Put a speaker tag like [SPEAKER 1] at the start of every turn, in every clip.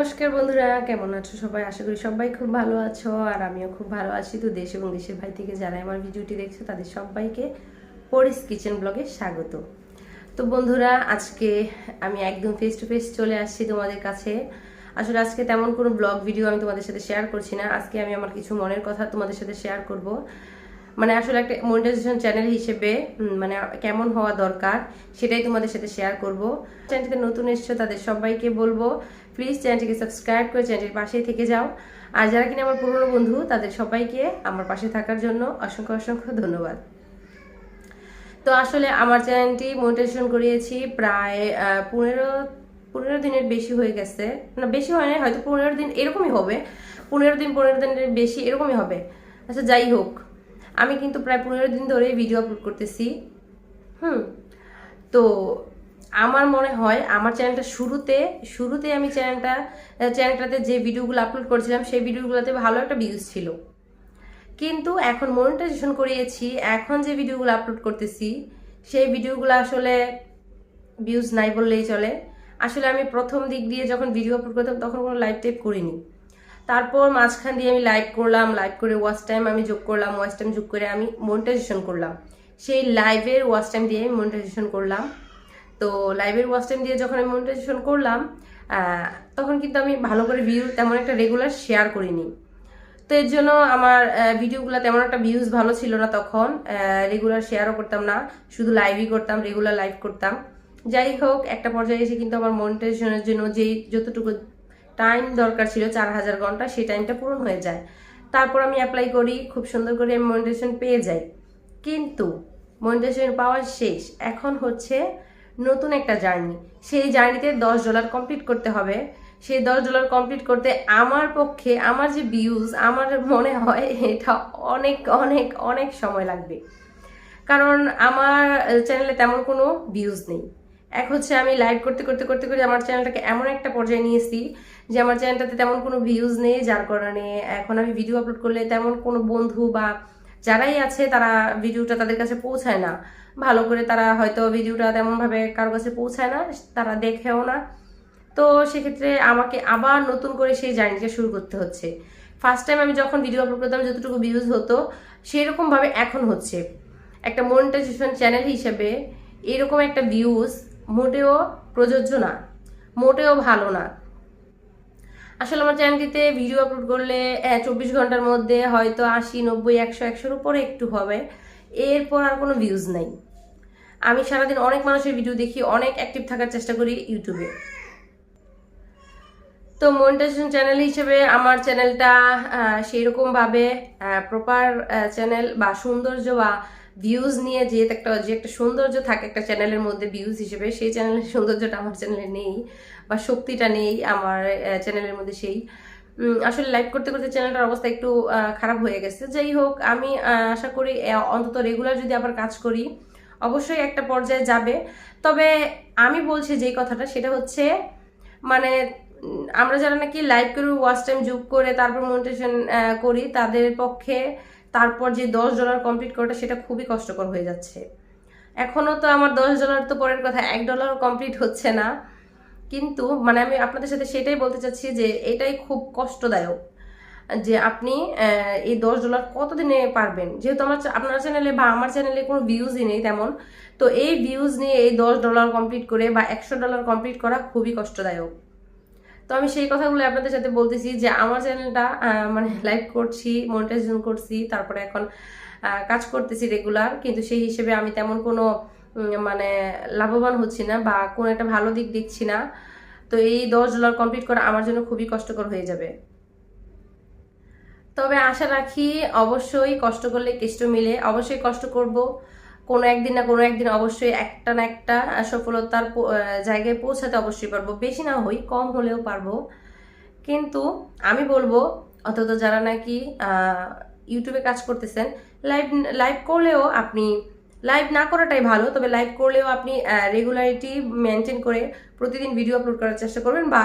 [SPEAKER 1] নমস্কার বন্ধুরা, কেমন আছো সবাই? আশা করি সবাই খুব ভালো আছো, আর আমিও খুব ভালো আছি। তো দেশ এবং দেশের ভাই থেকে যারা আমার ভিডিওটি দেখছ, তাদের সবাইকে পরিস কিচেন ব্লগে স্বাগত। তো বন্ধুরা, আজকে আমি একদম ফেস টু ফেস চলে আসছি তোমাদের কাছে। আসলে আজকে তেমন কোনো ব্লগ ভিডিও আমি তোমাদের সাথে শেয়ার করছি না। আজকে আমি আমার কিছু মনের কথা তোমাদের সাথে শেয়ার করব। মানে আসলে একটা মনিটাইজেশন চ্যানেল হিসেবে মানে কেমন হওয়া দরকার সেটাই তোমাদের সাথে শেয়ার করব। চ্যানেলটিতে নতুন এসছো তাদের সবাইকে বলব প্লিজ চ্যানেলটিকে সাবস্ক্রাইব করে চ্যানেলটির পাশেই থেকে যাও। আর যারা কিনা আমার পুরনো বন্ধু, তাদের সবাইকে আমার পাশে থাকার জন্য অসংখ্য অসংখ্য ধন্যবাদ। তো আসলে আমার চ্যানেলটি মনিটাইজেশন করিয়েছি প্রায় পনেরো পনেরো দিনের বেশি হয়ে গেছে। না, বেশি হয় না হয়তো পনেরো দিন এরকমই হবে। পনেরো দিন, পনেরো দিনের বেশি এরকমই হবে। আচ্ছা যাই হোক। আমি কিন্তু প্রায় পনেরো দিন ধরে ভিডিও আপলোড করতেছি। হুম, তো আমার মনে হয় আমার চ্যানেলটা শুরুতে শুরুতে আমি চ্যানেলটা চ্যানেলটাতে যে ভিডিওগুলো আপলোড করেছিলাম, সেই ভিডিওগুলোতে ভালো একটা ভিউজ ছিল। কিন্তু এখন মনিটাইজেশন করিয়েছি, এখন যে ভিডিওগুলো আপলোড করতেছি, সেই ভিডিওগুলো আসলে ভিউজ নাই বললেই চলে। আসলে আমি প্রথম দিক দিয়ে যখন ভিডিও আপলোড করতাম, তখন কোনো লাইভ টাইপ করিনি। তারপর মাঝখান দিয়ে আমি লাইভ করলাম লাইভ করে ওয়াচ টাইম আমি যোগ করলাম ওয়াচ টাইম যোগ করে আমি মনিটাইজেশন করলাম। সেই লাইভের ওয়াচ টাইম দিয়ে আমি মনিটাইজেশন করলাম। তো লাইভের ওয়াচ টাইম দিয়ে যখন আমি মনিটাইজেশন করলাম তখন কিন্তু আমি ভালো করে ভিউ তেমন একটা রেগুলার শেয়ার করিনি। তো এর জন্য আমার ভিডিওগুলো তেমন একটা ভিউজ ভালো ছিল না তখন রেগুলার শেয়ারও করতাম না, শুধু লাইভই করতাম রেগুলার লাইভ করতাম। যাই হোক, একটা পর্যায়ে এসে কিন্তু আমার মনিটাইজেশনের জন্য যেই যতটুকু টাইম দরকার ছিল চার হাজার ঘণ্টা, সেই টাইমটা পূরণ হয়ে যায়। তারপর আমি অ্যাপ্লাই করি, খুব সুন্দর করে আমি মনিটাইজেশন পেয়ে যাই। কিন্তু মনিটেশন পাওয়া শেষ। এখন হচ্ছে নতুন একটা জার্নি সেই জার্নিতে দশ ডলার কমপ্লিট করতে হবে। সেই দশ ডলার কমপ্লিট করতে আমার পক্ষে আমার যে ভিউজ আমার মনে হয় এটা অনেক অনেক অনেক সময় লাগবে। কারণ আমার চ্যানেলে তেমন কোনো ভিউজ নেই। এক হচ্ছে আমি লাইভ করতে করতে করতে করতে আমার চ্যানেলটাকে এমন একটা পর্যায়ে নিয়েছি যে আমার চ্যানেলটাতে তেমন কোনো ভিউজ নেই, যার কারণে এখন আমি ভিডিও আপলোড করলে তেমন কোনো বন্ধু বা যারাই আছে তারা ভিডিওটা তাদের কাছে পৌঁছায় না। ভালো করে তারা হয়তো ভিডিওটা তেমনভাবে কারও কাছে পৌঁছায় না, তারা দেখেও না। তো সেক্ষেত্রে আমাকে আবার নতুন করে সেই জার্নিটা শুরু করতে হচ্ছে। ফার্স্ট টাইম আমি যখন ভিডিও আপলোড করতাম, যতটুকু ভিউজ হতো, সেরকমভাবে এখন হচ্ছে। একটা মনিটাইজেশন চ্যানেল হিসেবে এরকম একটা ভিউজ মোটেও প্রযোজ্য না, মোটেও ভালো না। আসলে আমার চ্যানেলটিতে ভিডিও আপলোড করলে চব্বিশ ঘণ্টার মধ্যে হয়তো আশি, নব্বই, একশো, একশোর উপরে একটু হবে। এরপর আর কোনো ভিউজ নেই। আমি সারাদিন অনেক মানুষের ভিডিও দেখি, অনেক অ্যাক্টিভ থাকার চেষ্টা করি ইউটিউবে তো মনিটাইজেশন চ্যানেল হিসেবে আমার চ্যানেলটা সেই রকমভাবে প্রপার চ্যানেল বা সৌন্দর্য বা ভিউজ নিয়ে যে একটা যে একটা সৌন্দর্য থাকে একটা চ্যানেলের মধ্যে ভিউজ হিসেবে, সেই চ্যানেলের সৌন্দর্যটা আমার চ্যানেলে নেই বা শক্তিটা নেই আমার চ্যানেলের মধ্যে সেই। আসলে লাইভ করতে করতে চ্যানেলটার অবস্থা একটু খারাপ হয়ে গেছে। যাই হোক, আমি আশা করি অন্তত রেগুলার যদি আবার কাজ করি, অবশ্যই একটা পর্যায়ে যাবে। তবে আমি বলছি যে কথাটা, সেটা হচ্ছে মানে আমরা যারা নাকি লাইভ করে ওয়াচ টাইম যোগ করে তারপর মনিটেশন করি, তাদের পক্ষে তারপর যে দশ ডলার কমপ্লিট করাটা সেটা খুবই কষ্টকর হয়ে যাচ্ছে। এখনও তো আমার দশ ডলার তো পরের কথা, এক ডলারও কমপ্লিট হচ্ছে না। কিন্তু মানে আমি আপনাদের সাথে সেটাই বলতে চাচ্ছি যে এটাই খুব কষ্টদায়ক যে আপনি এই দশ ডলার কতদিনে পারবেন? যেহেতু আমার আপনার চ্যানেলে বা আমার চ্যানেলে কোনো ভিউজই নেই তেমন, তো এই ভিউজ নিয়ে এই দশ ডলার কমপ্লিট করে বা একশো ডলার কমপ্লিট করা খুবই কষ্টদায়ক। তো আমি সেই কথাগুলো আপনাদের সাথে বলতেছি যে আমার চ্যানেলটা মানে লাইভ করছি মনিটাইজেশন করছি, তারপরে এখন কাজ করতেছি রেগুলার কিন্তু সেই হিসেবে আমি তেমন কোনো মানে লাভবান হচ্ছি না বা কোনো একটা ভালো দিক দেখছি না। তো এই দশ ডলার কমপ্লিট করা আমার জন্য খুবই কষ্টকর হয়ে যাবে। তবে আশা রাখি অবশ্যই কষ্ট করলে কেষ্ট মিলে, অবশ্যই কষ্ট করব। কোনো একদিন না কোনো একদিন অবশ্যই একটা না একটা সফলতার জায়গায় পৌঁছাতে অবশ্যই পারব। বেশি না হই, কম হলেও পারব। কিন্তু আমি বলব, অন্তত যারা নাকি ইউটিউবে কাজ করতেছেন, লাইভ লাইভ করলেও আপনি, লাইভ না করাটাই ভালো, তবে লাইভ করলেও আপনি রেগুলারিটি মেনটেন করে প্রতিদিন ভিডিও আপলোড করার চেষ্টা করবেন বা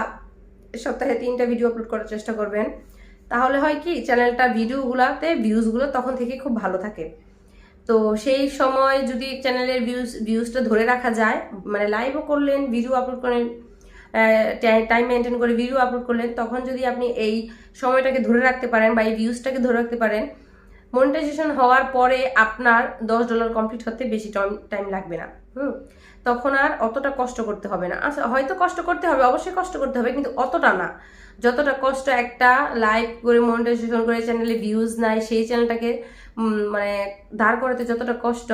[SPEAKER 1] সপ্তাহে তিনটা ভিডিও আপলোড করার চেষ্টা করবেন। তাহলে হয় কি চ্যানেলটা ভিডিওগুলোতে ভিউজগুলো তখন থেকে খুব ভালো থাকে। তো সেই সময় যদি চ্যানেলের ভিউজ ভিউজটা ধরে রাখা যায় মানে লাইভও করলেন ভিডিও আপলোড করেন টাইম মেনটেন করে ভিডিও আপলোড করলেন, তখন যদি আপনি এই সময়টাকে ধরে রাখতে পারেন বা এই ভিউজটাকে ধরে রাখতে পারেন মনিটাইজেশন হওয়ার পরে আপনার দশ ডলার কমপ্লিট হতে বেশি টাইম লাগবে না। হুম? তখন আর অতটা কষ্ট করতে হবে না। আচ্ছা হয়তো কষ্ট করতে হবে, অবশ্যই কষ্ট করতে হবে, কিন্তু অতটা না। যতটা কষ্ট একটা লাইভ করে মনিটাইজেশন করে চ্যানেলে ভিউজ নাই, সেই চ্যানেলটাকে মানে দাঁড় করাতে যতটা কষ্ট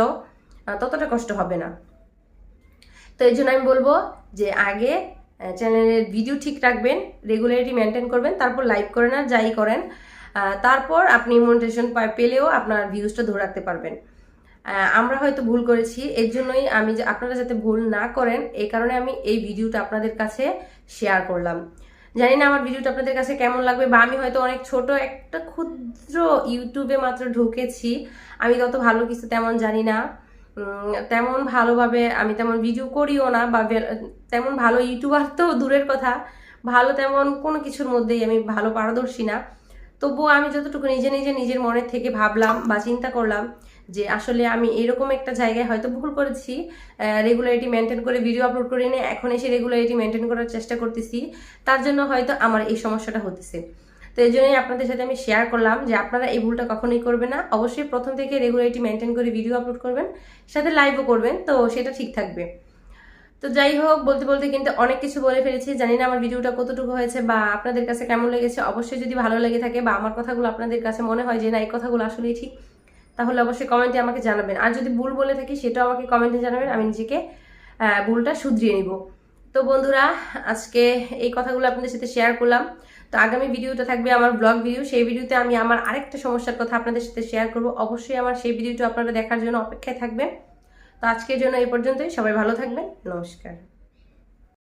[SPEAKER 1] ততটা কষ্ট হবে না। তো এই জন্য আমি বলব যে আগে চ্যানেলের ভিডিও ঠিক রাখবেন রেগুলারিটি মেনটেন করবেন, তারপর লাইভ করেন আর যাই করেন। তারপর আপনি মনিটেশন পেলেও আপনার ভিউজটা ধরে রাখতে পারবেন। আমরা হয়তো ভুল করেছি, এর জন্যই আমি আপনারা যাতে ভুল না করেন, এই কারণে আমি এই ভিডিওটা আপনাদের কাছে শেয়ার করলাম। জানি না আমার ভিডিওটা আপনাদের কাছে কেমন লাগবে, বা আমি হয়তো অনেক ছোট, একটা ক্ষুদ্র ইউটিউবে মাত্র ঢুকেছি, আমি তত ভালো কিছু তেমন জানি না। তেমন ভালোভাবে আমি তেমন ভিডিও করিও না বা তেমন ভালো ইউটিউবার তো দূরের কথা, ভালো তেমন কোনো কিছুর মধ্যেই আমি ভালো পারদর্শী না। তবুও আমি যতটুকু নিজে নিজে নিজের মনের থেকে ভাবলাম বা চিন্তা করলাম যে আসলে আমি এরকম একটা জায়গায় হয়তো ভুল করেছি রেগুলারিটি মেনটেন করে ভিডিও আপলোড করে নিয়ে এখন এসে রেগুলারিটি মেনটেন করার চেষ্টা করতেছি, তার জন্য হয়তো আমার এই সমস্যাটা হতেছে। তো এই জন্যই আপনাদের সাথে আমি শেয়ার করলাম যে আপনারা এই ভুলটা কখনোই করবেন না, অবশ্যই প্রথম থেকে রেগুলারিটি মেনটেন করে ভিডিও আপলোড করবেন, সাথে লাইভও করবেন, তো সেটা ঠিক থাকবে। তো যাই হোক, বলতে বলতে কিন্তু অনেক কিছু বলে ফেলেছি। জানি না আমার ভিডিওটা কতটুকু হয়েছে বা আপনাদের কাছে কেমন লেগেছে। অবশ্যই যদি ভালো লেগে থাকে বা আমার কথাগুলো আপনাদের কাছে মনে হয় যে না, এই কথাগুলো আসলেই ঠিক, তাহলে অবশ্যই কমেন্টে আমাকে জানাবেন। আর যদি ভুল বলে থাকি, সেটাও আমাকে কমেন্টে জানাবেন। আমি নিজেকে ভুলটা শুধরিয়ে নিব। তো বন্ধুরা, আজকে এই কথাগুলো আপনাদের সাথে শেয়ার করলাম। তো আগামী ভিডিওটা থাকবে আমার ব্লগ ভিডিও সেই ভিডিওতে আমি আমার আরেকটা সমস্যার কথা আপনাদের সাথে শেয়ার করব। অবশ্যই আমার সেই ভিডিওটা আপনারা দেখার জন্য অপেক্ষায় থাকবেন। তো আজকের জন্য এই পর্যন্তই। সবাই ভালো থাকবেন। নমস্কার।